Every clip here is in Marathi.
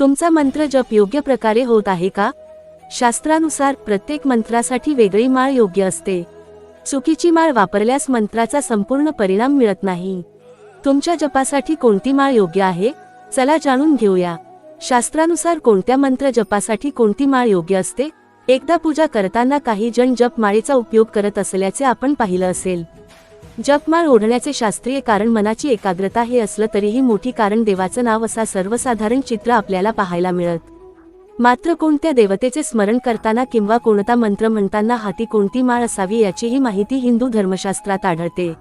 तुमचा मंत्र जप योग्य प्रकारे होत आहे का? शास्त्रानुसार प्रत्येक मंत्रासाठी वेगळी माळ योग्य असते. चुकीची माळ वापरल्यास मंत्राचा संपूर्ण परिणाम मिळत नाही. तुमच्या जपासाठी कोणती माळ योग्य आहे? चला जाणून घेऊया. शास्त्रानुसार कोणत्या मंत्र जपासाठी कोणती माळ योग्य असते? एकदा पूजा करताना काही जण जपमाळेचा उपयोग करत असल्याचे आपण पाहिलं असेल. जपमाळ ओढण्याचे शास्त्रीय कारण मनाची एकाग्रता हे असलं तरीही मोठी कारण देवाचं नाव असा सर्वसाधारण चित्र आपल्याला पाहायला मिळत. मात्र कोणत्या देवतेचे स्मरण करताना किंवा कोणता मंत्र म्हणताना हाती कोणती माळ असावी याचीही माहिती हिंदू धर्मशास्त्रात आढळते.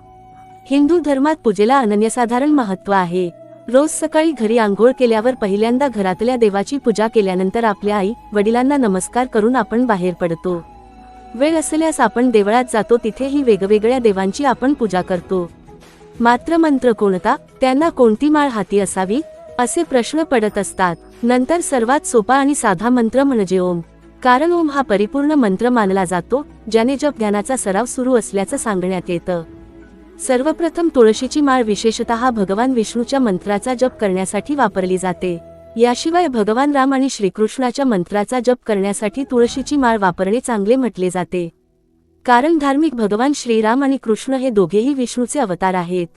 हिंदू धर्मात पूजेला अनन्यसाधारण महत्त्व आहे. रोज सकाळी घरी आंघोळ केल्यावर पहिल्यांदा घरातल्या देवाची पूजा केल्यानंतर आपल्या आई वडिलांना नमस्कार करून आपण बाहेर पडतो. वेळ असल्यास आपण देवळात जातो तिथेही वेगवेगळ्या देवांची आपण पूजा करतो. मात्र मंत्र कोणता? त्यांना कोणती माळ हाती असावी? असे प्रश्न पडत असतात. नंतर सर्वात सोपा आणि साधा मंत्र म्हणजे ओम. कारण ओम हा परिपूर्ण मंत्र मानला जातो ज्याने जप ध्यानाचा सराव सुरू असल्याचं सांगण्यात येतं. सर्वप्रथम तुळशीची माळ विशेषतः भगवान विष्णूच्या मंत्राचा जप करण्यासाठी वापरली जाते. याशिवाय भगवान राम आणि श्रीकृष्णाच्या मंत्राचा जप करण्यासाठी तुळशीची माळ वापरणे चांगले म्हटले जाते. कारण धार्मिक भगवान श्रीराम आणि कृष्ण हे दोघेही विष्णूचे अवतार आहेत.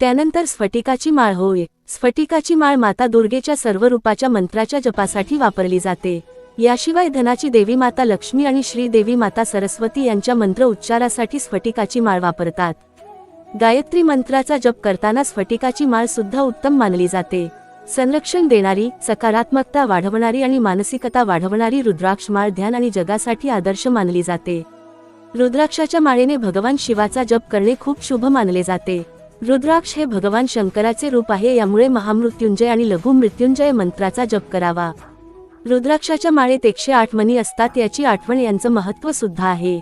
त्यानंतर स्फटिकाची माळ होय. स्फटिकाची माळ माता दुर्गेच्या सर्व रूपाच्या मंत्राच्या जपासाठी वापरली जाते. याशिवाय धनाची देवी माता लक्ष्मी आणि श्रीदेवी माता सरस्वती यांच्या मंत्र उच्चारासाठी स्फटिकाची माळ वापरतात. गायत्री मंत्राचा जप करताना स्फटिकाची माळ सुद्धा उत्तम मानली जाते. संरक्षण देणारी सकारात्मकता वाढवणारी आणि मानसिकता वाढवणारी रुद्राक्ष माळ ध्यान आणि जगासाठी आदर्श मानली जाते. रुद्राक्षाच्या माळेने भगवान शिवाचा जप करणे खूप शुभ मानले जाते. रुद्राक्ष हे भगवान शंकराचे रूप आहे यामुळे महामृत्युंजय आणि लघु मृत्युंजय मंत्राचा जप करावा. रुद्राक्षाच्या माळेत एकशे आठ मणी असतात याची आठवण यांचं महत्त्व सुद्धा आहे.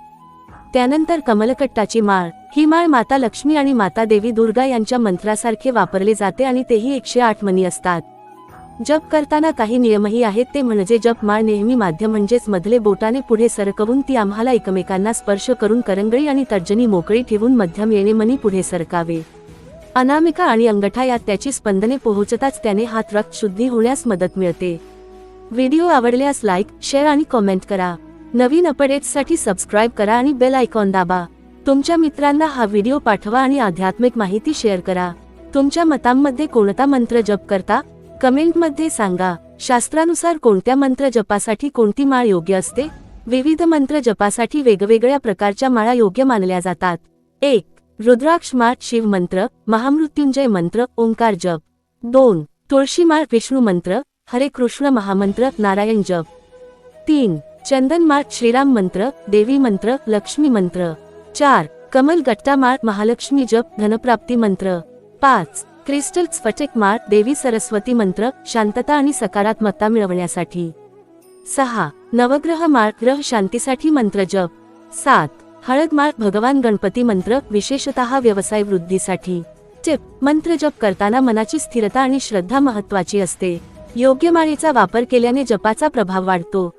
त्यानंतर कमलकट्टाची माळ. ही माळ माता लक्ष्मी आणि माता देवी दुर्गा यांच्या मंत्रासारखे वापरले जाते आणि तेही एकशे आठ मनी असतात. जप करताना काही नियमही आहेत ते म्हणजे जप माळ नेहमी माध्यम म्हणजेच मधले बोटाने पुढे सरकवून ती आम्हाला एकमेकांना स्पर्श करून करंगळी आणि तर्जनी मोकळी ठेवून मध्यम येणे मनी पुढे सरकावे. अनामिका आणि अंगठा यात त्याची स्पंदने पोहोचताच त्याने हात रक्त शुद्धी होण्यास मदत मिळते. व्हिडिओ आवडल्यास लाईक शेअर आणि कॉमेंट करा. नवीन अपडेट्ससाठी सबस्क्राईब करा आणि बेल आयकॉन दाबा. तुमच्या मित्रांना हा व्हिडिओ पाठवा आणि आध्यात्मिक माहिती शेअर करा. तुमच्या मतांमध्ये कोणता मंत्र जप करता? कमेंटमध्ये सांगा. शास्त्रानुसार कोणत्या मंत्र जपासाठी कोणती माळ योग्य असते? विविध मंत्र जपासाठी वेगवेगळ्या प्रकारच्या माळा योग्य मानल्या जातात. एक रुद्राक्ष माळ शिव मंत्र महामृत्युंजय मंत्र ओंकार जप. दोन तुळशी माळ विष्णू मंत्र हरे कृष्ण महामंत्र नारायण जप. तीन चंदन माळ श्रीराम मंत्र देवी मंत्र लक्ष्मी मंत्र. चार कमल गट्टा माळ महालक्ष्मी जप धनप्राप्ती मंत्र. पाच क्रिस्टल स्फटिक माळ देवी सरस्वती मंत्र शांतता आणि सकारात्मकता मिळवण्यासाठी. सहा नवग्रह माळ ग्रह शांतीसाठी मंत्र जप. सात हळद माळ भगवान गणपती मंत्र विशेषतः व्यवसाय वृद्धीसाठी. टिप मंत्र जप करताना मनाची स्थिरता आणि श्रद्धा महत्वाची असते. योग्य माळेचा वापर केल्याने जपाचा प्रभाव वाढतो.